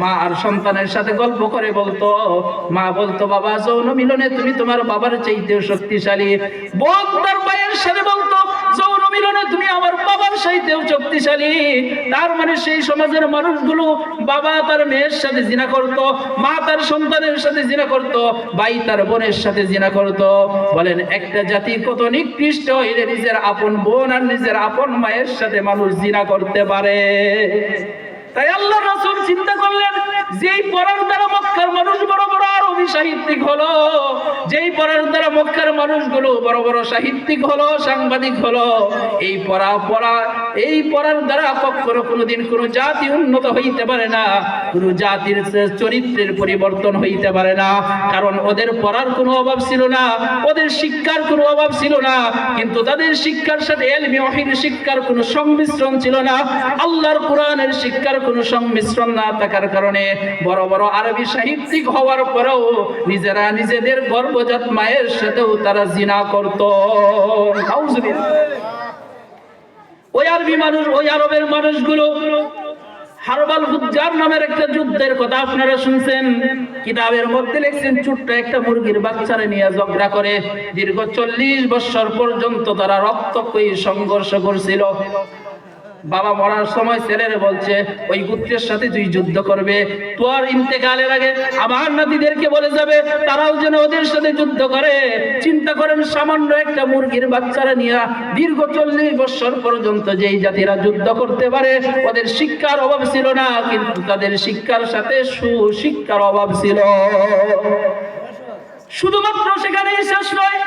মা আর সন্তানের সাথে গল্প করে বলতো, মা বলতো, বাবা, যৌন মিলনে তুমি তোমার বাবার চাইতেও শক্তিশালী। বোন তার মায়ের সাথে বলতো, যৌন মিলনে তুমি আমার বাবার চাইতেও শক্তিশালী। তার মানে সেই সমাজের মানুষগুলো বাবা তার মেয়ের সাথে জিনা করত, মা তার সন্তানের সাথে জিনা করত, ভাই তার বোনের সাথে জিনা করত। বলেন, একটা জাতি কত নিকৃষ্ট হইলে নিজের আপন বোন আর নিজের আপন মায়ের সাথে মানুষ জিনা করতে পারে। তাই আল্লাহ রাসূল চিন্তা করলেন যেই পরার দ্বারা মক্কার মানুষ বড় বড় সাহিত্যিক হলো, যেই পড়ার দ্বারা মক্কার মানুষগুলো বড় বড় সাহিত্যিক হলো, সাংবাদিক হলো, এই পড়া পড়া, এই পড়ার দ্বারা কখনো কোনোদিন কোনো জাতি উন্নত হইতে পারে না, কোনো জাতির চরিত্রের পরিবর্তন হইতে পারে না, কারণ ওদের পড়ার কোনো অভাব ছিল না, ওদের শিক্ষার কোনো অভাব ছিল না, কিন্তু তাদের শিক্ষার সাথে এলমি ওহির শিক্ষার কোনো সংমিশ্রণ ছিল না, আল্লাহর কোরআনের শিক্ষার কোনো সংমিশ্রণ না থাকার কারণে বড় বড় আরবি সাহিত্যিক হওয়ার পরেও নিজেরা নিজেদের গর্ভজাত মায়ের সাথেও তারা জিনা করত। ওই আরবি মানুষ, ওই আরবের মানুষগুলো হারবাল নামের একটা যুদ্ধের কথা আপনারা শুনছেন। কিতাবের মধ্যে লিখছেন, ছোট্ট একটা মুরগির বাচ্চারে নিয়ে ঝগড়া করে। দীর্ঘ চল্লিশ বছর পর্যন্ত তারা রক্তক্ষয়ী সংঘর্ষ করছিল। বাবা মরার সময় ছেলেরে বলছে, ওই গুত্রের সাথে তুই যুদ্ধ করবে। তোর ইন্তেকালের আগে আমার নাতিদেরকে বলে যাবে, তারাও যেন ওদের সাথে যুদ্ধ করে। চিন্তা করেন, সামান্য একটা মুরগির বাচ্চারা নিয়ে দীর্ঘ চল্লিশ বছর পর্যন্ত যেই জাতিরা যুদ্ধ করতে পারে, ওদের শিক্ষার অভাব ছিল না, কিন্তু তাদের শিক্ষার সাথে সুশিক্ষার অভাব ছিল। শুধুমাত্র সেখানেই শেষ নয়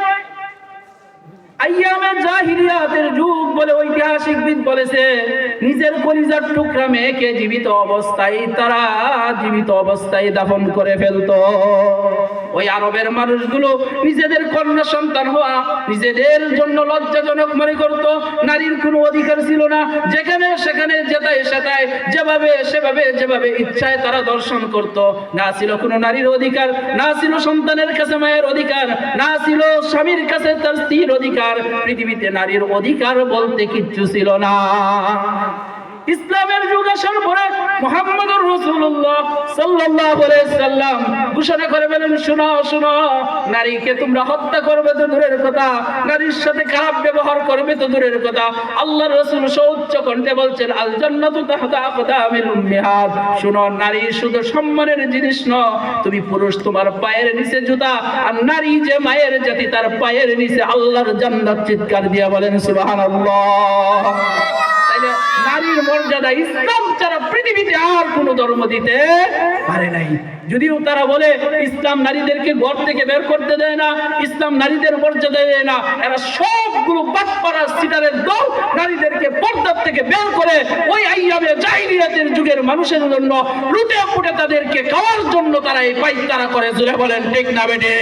অবস্থায়, তারা জীবিত অবস্থায় করে ফেলতো। ওই আরবের মানুষগুলো নিজেদের কন্যা সন্তান হওয়া, নিজেদের জন্য লজ্জাজনক মনে করত। নারীর কোনো অধিকার ছিল না। যেখানে সেখানে সেটায় যেভাবে, সেভাবে, যেভাবে ইচ্ছায় তারা দর্শন করত। না ছিল কোনো নারীর অধিকার, না ছিল সন্তানের কাছে মায়ের অধিকার, না ছিল স্বামীর কাছে তার স্ত্রীর অধিকার। পৃথিবীতে নারীর অধিকার বলতে কিচ্ছু ছিল না। ইসলামের যুগ আসার পরে মোহাম্মদুর রাসূলুল্লাহ সাল্লাল্লাহু আলাইহি সাল্লাম ঘোষণা করে বলেন, শোনো শোনো, নারীকে তোমরা হত্যা করবে তো দূরের কথা, নারীর সাথে খারাপ ব্যবহার করবে তো দূরের কথা। আল্লাহর রাসূল সৌচ্চ কণ্ঠে বলছেন আল জান্নাতু তাহতা আকদামিল উম্মিহাত শোনো, নারী শুধু সম্মানের জিনিস নয়, তুমি পুরুষ, তোমার পায়ের নিচে জুতা, আর নারী যে মায়ের জাতি, তার পায়ের নিচে আল্লাহর জান্নাত চিৎকার দিয়া বলেন, সুবহানাল্লাহ। নারীর মর্যাদা ইসলাম ছাড়া পৃথিবীতে আর কোন ধর্ম দিতে পারে নাই। যদিও তারা বলে, ইসলাম নারীদেরকে ঘর থেকে বের করতে দেয় না, ইসলাম নারীদের মর্যাদা দেয় না। এরা সবগুলো বাটপাড়া, সিটারের দল নারীদেরকে পর্দার থেকে বের করে ওই আইয়াবে জাহিলিয়াতের যুগের মানুষের জন্য লুটে ফুটে তাদেরকে খাওয়ার জন্য তারা এই পাইতারা করে। জুড়ে বলেন, ঠিক না বেটে?